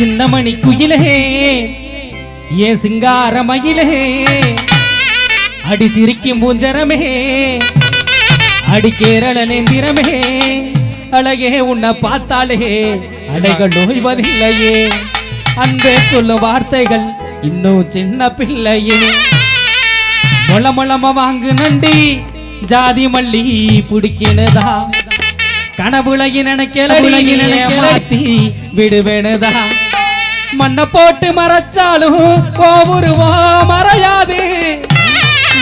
சின்னமணி குயிலே ஏ சிங்கார மயிலே? அடி சிரிக்கும் பூஞ்சரமே அடி கேரள நேந்திரமே அழகே உன்னை பார்த்தாலே அடைகள் நோய்வதில்லையே அன்பே சொல்லும் வார்த்தைகள் இன்னும் சின்ன பிள்ளையே. மொள மொளம வாங்கு நண்டி ஜாதி மல்லி பிடிக்கினதா? கனவுலகி நினைக்கலடி மாத்தி விடுவேனதா? மண்ணை போட்டு மறைச்சாலும் ஓவுருவோ மறையாது.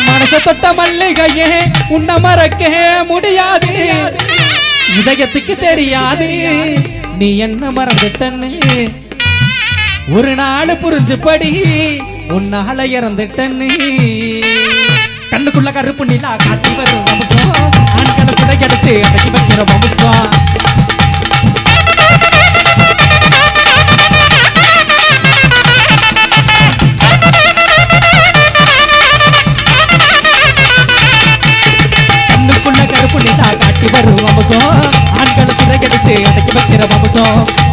மனச தொட்ட மல்லிகையே உன்னை மறக்க முடியாது. இதயத்துக்கு தெரியாது நீ என்ன மறந்துட்டன்னு. ஒரு நாள் புரிஞ்சு படி உன்னால இறந்துட்டன்னு. கண்ணுக்குள்ள கருப்பு நிலா காட்டி வரும் வம்சம். ஆண்களை சிறையெடுத்து அடக்கி வைக்கிற வம்சம்.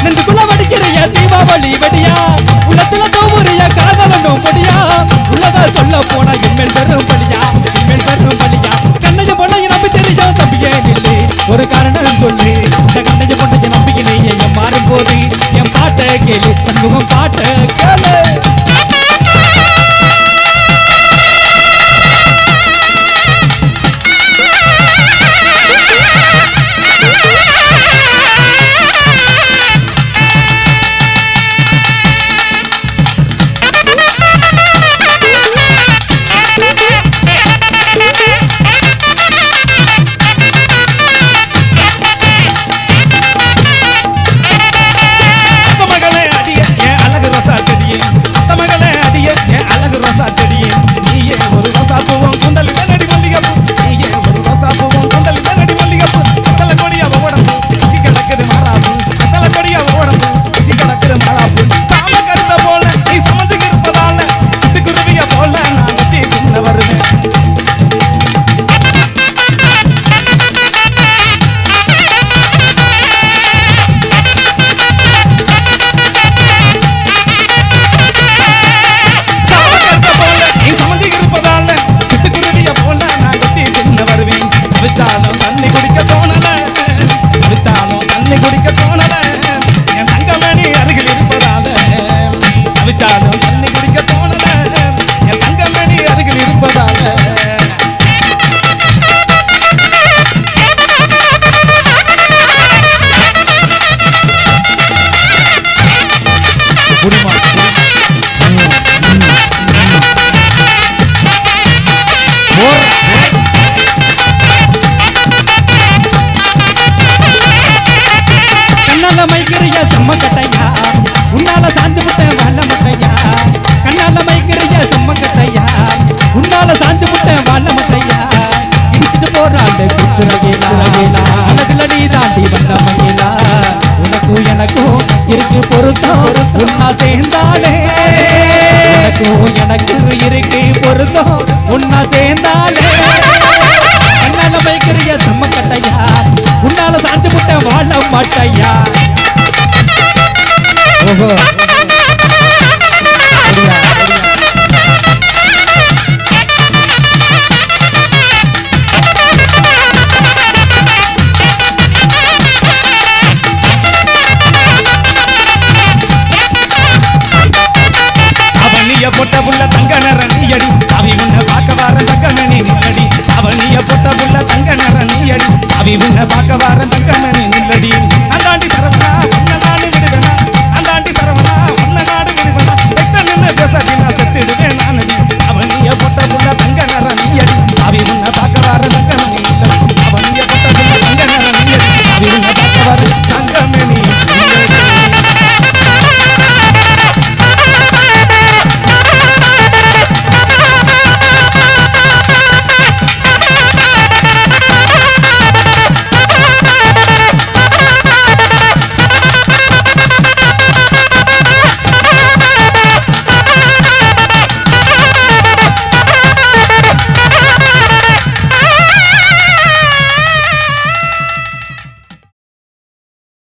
நெஞ்சுக்குள்ள வடிக்கிற தீபாவளி வெடியா? உள்ளத்துல தோமுறிய காதலனும் படியா? உள்ளதா சொல்ல போனா இனிமேல் பெரும் படியா இனிமேல் பெரும் படியா கண்ணைய பொண்ணைய நம்பி தெரியும் தம்பியே நில்லு. ஒரு காரணம் சொல்லு. கண்ணால பொருத்தம் உன்னா சேர்ந்தாலே. எனக்கும் எனக்கு இருக்கு பொருத்தம் உன்னா சேர்ந்தாலே. என்னால வைக்கிறிய செம்ம கட்டையா? உன்னால சாஞ்சு விட்ட வாழ மாட்டையா? ஓஹோ. பொட்ட புள்ள தங்க நிற நீயடி. அவி உன்னை பார்க்க வார தங்கமணி மணி நில்லடி அவனிய பொட்ட புள்ள தங்க நிற நீயடி. அவி உன்னை பார்க்க வார தங்கமணி